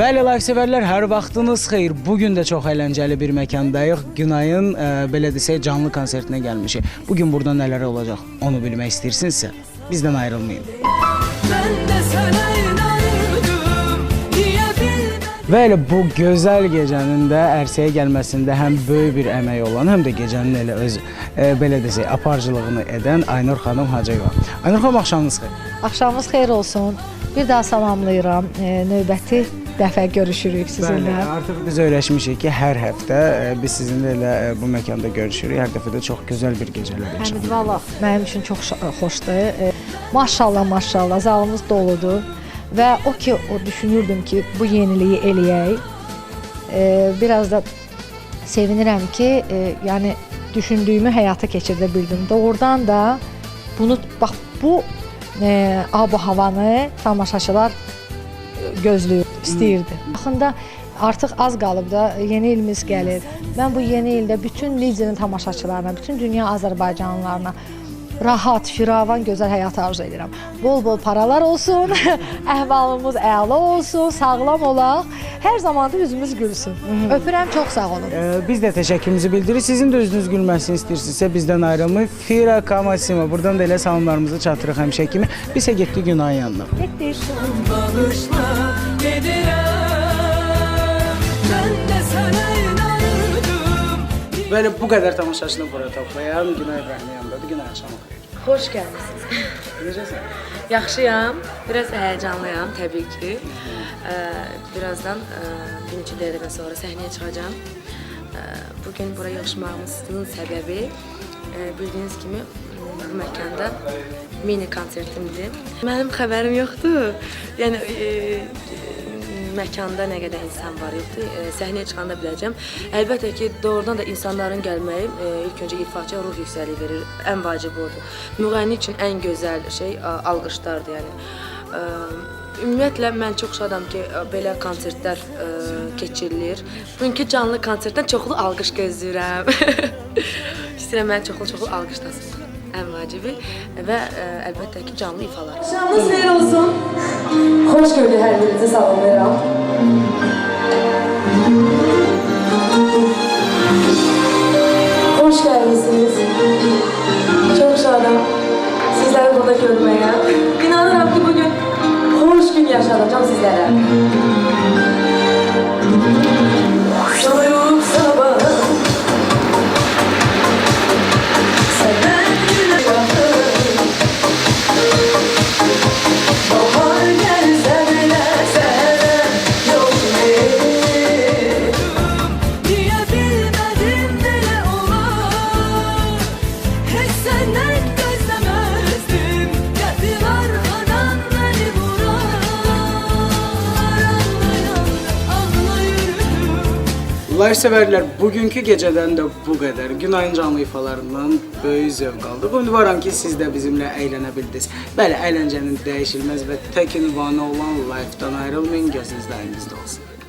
Bəli, like sevərlər, hər vaxtınız xeyir. Bu gün də çox əyləncəli bir məkandayıq. Günayın ə, belə desək canlı konsertinə gəlmişik. Bu gün burada nələr olacaq, onu bilmək istəyirsinizsə, bizdən ayrılmayın. Ben de sana inanırdım diye bilmem Və elə bu gözəl gecənin də ərsəyə gəlməsində həm böyük bir əmək olan, həm də gecənin elə öz ə, belə desək aparıcılığını edən Aynur xanım Hacıyeva. Aynur xanım axşamınız xeyir. Axşamınız xeyir olsun. Bir daha salamlayıram. E, növbəti dəfə görüşürük Bəli, sizinlə. artıq biz öyrəşmişik ki, hər həftə ə, biz sizinlə elə ə, bu məkanda görüşürük. Hər dəfə də çox gözəl bir gecələr yaşayırıq. Həmid valla mənim üçün çox xoşdur. E, maşallah, maşallah zalımız doludur və o ki o düşünürdüm ki, bu yeniliyi eləyək. E, biraz da sevinirəm ki, e, yəni düşündüyümü həyata keçirdə bildim. Doğrudan da bunu bax bu e, ab havanı tamaşaçılar gözləyir, istəyirdi. Baxında artıq az qalıb da yeni ilimiz gəlir. Mən bu yeni ildə bütün Licenin tamaşaçılarına, bütün dünya Azərbaycanlılarına rahat, firavan, gözəl həyat arzu edirəm. Bol-bol paralar olsun, əhvalımız əla olsun, sağlam olaq. Hər zaman da üzümüz gülsün. Öpürəm, çox sağ olun. Ee, biz də təşəkkürümüzü bildiririk. Sizin də özünüz gülməsini istəyirsinizsə bizdən ayrılmayın. Fira Kamasima. Buradan da elə salamlarımızı çatdırırıq həmişə kimi. Biz isə getdik Günayın yanına. Getdik. Bağışla gidirəm Böyle bu qədər tamaşaçını bura toplayan Günay İbrahim yanındadır. Günay axşamı xeyir. Xoş gəlmisiniz. Necəsən? Yaxşıyam. Biraz həyəcanlıyam təbii ki. Ə, birazdan ə, bir neçə dəqiqədən sonra səhnəyə çıxacağam. Ə, bu gün bura yığılmağımızın səbəbi ə, bildiyiniz kimi bu məkanda mini konsertimdir. Mənim xəbərim yoxdur. Yəni ə, məkanda nə qədər insan var yoxdur. E, səhnəyə çıxanda biləcəm. Əlbəttə ki, doğrudan da insanların gəlməyi e, ilk öncə ifaçıya ruh yüksəliyi verir. Ən vacibi odur. Müğənni üçün ən gözəl şey a, alqışlardır, yəni. E, ümumiyyətlə mən çox şadam ki, e, belə konsertlər e, keçirilir. Bugünkü canlı konsertdən çoxlu alqış gözləyirəm. İstəyirəm mən çoxlu-çoxlu alqışlasın. Ən vacibi və e, əlbəttə ki, canlı ifalar. Şanınız xeyir olsun. Xoş gördük hər birinizi salamlayıram. Sizləri burada görməyə. İnanıram ki, bugün xoş gün yaşadacağım sizlərə. Live sevərlər, bugünkü gecədən də bu qədər. Günayın canlı ifalarından böyük zövq aldıq. Ümidvaram ki, siz də bizimlə əylənə bildiniz. Bəli, əyləncənin dəyişilməz və tək ünvanı olan live-dan ayrılmayın, gözünüz daimizdə olsun.